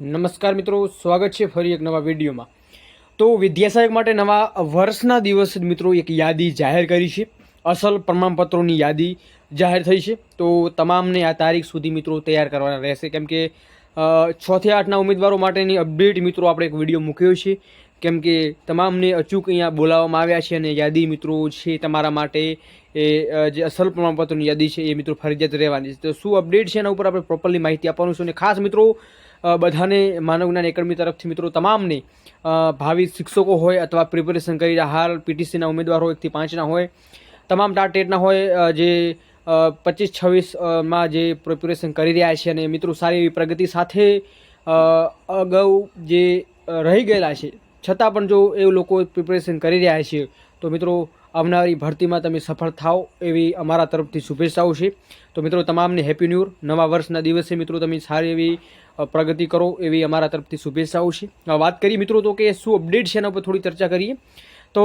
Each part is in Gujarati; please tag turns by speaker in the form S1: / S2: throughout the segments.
S1: નમસ્કાર મિત્રો, સ્વાગત છે ફરી એક નવા વિડીયોમાં. તો વિદ્યાસહાયક માટે નવા વર્ષના દિવસ મિત્રો એક યાદી જાહેર કરી છે. અસલ પ્રમાણપત્રોની યાદી જાહેર થઈ છે. તો તમામને આ તારીખ સુધી મિત્રો તૈયાર કરવાના રહેશે. કેમ કે છથી આઠના ઉમેદવારો માટેની અપડેટ મિત્રો આપણે એક વીડિયો મૂક્યો છે. કેમ કે તમામને અચૂક અહીંયા બોલાવવામાં આવ્યા છે અને યાદી મિત્રો છે તમારા માટે એ જે અસલ પ્રમાણપત્રોની યાદી છે એ મિત્રો ફરજિયાત રહેવાની છે. તો શું અપડેટ છે એના ઉપર આપણે પ્રોપરલી માહિતી આપવાનું છે. અને ખાસ મિત્રો બધાને માનવ જ્ઞાન એકેડમી તરફથી મિત્રો તમામને ભાવિ શિક્ષકો હોય અથવા પ્રિપેરેશન કરી રહ્યા, હાલ પીટીસીના ઉમેદવારો એકથી પાંચના હોય, તમામ ટાટેટના હોય જે પચીસ છવ્વીસમાં જે પ્રિપેરેશન કરી રહ્યા છે અને મિત્રો સારી એવી પ્રગતિ સાથે અગાઉ જે રહી ગયેલા છે, છતાં પણ જો એ લોકો પ્રિપેરેશન કરી રહ્યા છે, તો મિત્રો આવનારી ભરતીમાં તમે સફળ થાઓ એવી અમારા તરફથી શુભેચ્છાઓ છે. તો મિત્રો, તમામને હેપી ન્યૂ નવા વર્ષના દિવસે મિત્રો તમે સારી એવી પ્રગતિ કરો એવી અમારા તરફથી શુભેચ્છાઓ છે. વાત કરીએ મિત્રો તો કે શું અપડેટ છે એના ઉપર થોડી ચર્ચા કરીએ. તો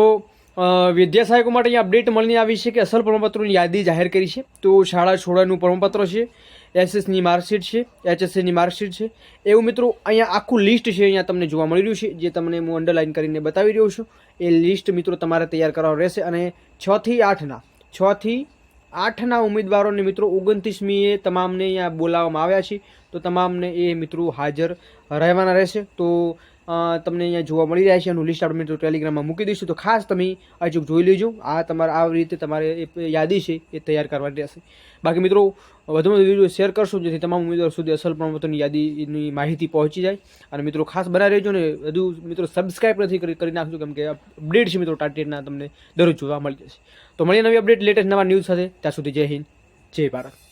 S1: વિદ્યાસહાયકો માટે અહીંયા અપડેટ મળીને આવી છે કે અસલ પ્રમાણપત્રોની યાદી જાહેર કરી છે. તો શાળા છોડવાનું પ્રમાણપત્ર છે, એસએસની માર્કશીટ છે, એચએસસીની માર્કશીટ છે. એવું મિત્રો અહીંયા આખું લિસ્ટ છે અહીંયા તમને જોવા મળી રહ્યું છે, જે તમને હું અંડરલાઇન કરીને બતાવી રહ્યો છું. એ લિસ્ટ મિત્રો તમારે તૈયાર કરવાનું રહેશે અને છથી આઠના છથી આઠના ઉમેદવારોને મિત્રો ઓગણત્રીસમીએ તમામને અહીંયા બોલાવવામાં આવ્યા છે. તો તમામને એ મિત્રો હાજર રહેવાના રહેશે. તો તમને અહીંયા જોવા મળી રહ્યા છે, એનું લિસ્ટ આપણે મિત્રો ટેલિગ્રામમાં મૂકી દઈશું. તો ખાસ તમે હજુ જોઈ લેજો. આ તમારે, આ રીતે તમારે એ યાદી છે એ તૈયાર કરવાની રહેશે. બાકી મિત્રો, વધુમાં વધુ વીડિયો શેર કરશો, જેથી તમામ ઉમેદવારો સુધી અસલ પ્રમાણપત્રની યાદીની માહિતી પહોંચી જાય. અને મિત્રો, ખાસ બનાવી રહેજો ને, વધુ મિત્રો સબસ્ક્રાઇબ નથી કરી નાખજો કેમ કે અપડેટ છે મિત્રો ટાર્ગેટના તમને દરરોજ જોવા મળી જશે. તો મળીએ નવી અપડેટ લેટેસ્ટ નવા ન્યૂઝ સાથે. ત્યાં સુધી જય હિન્દ, જય ભારત.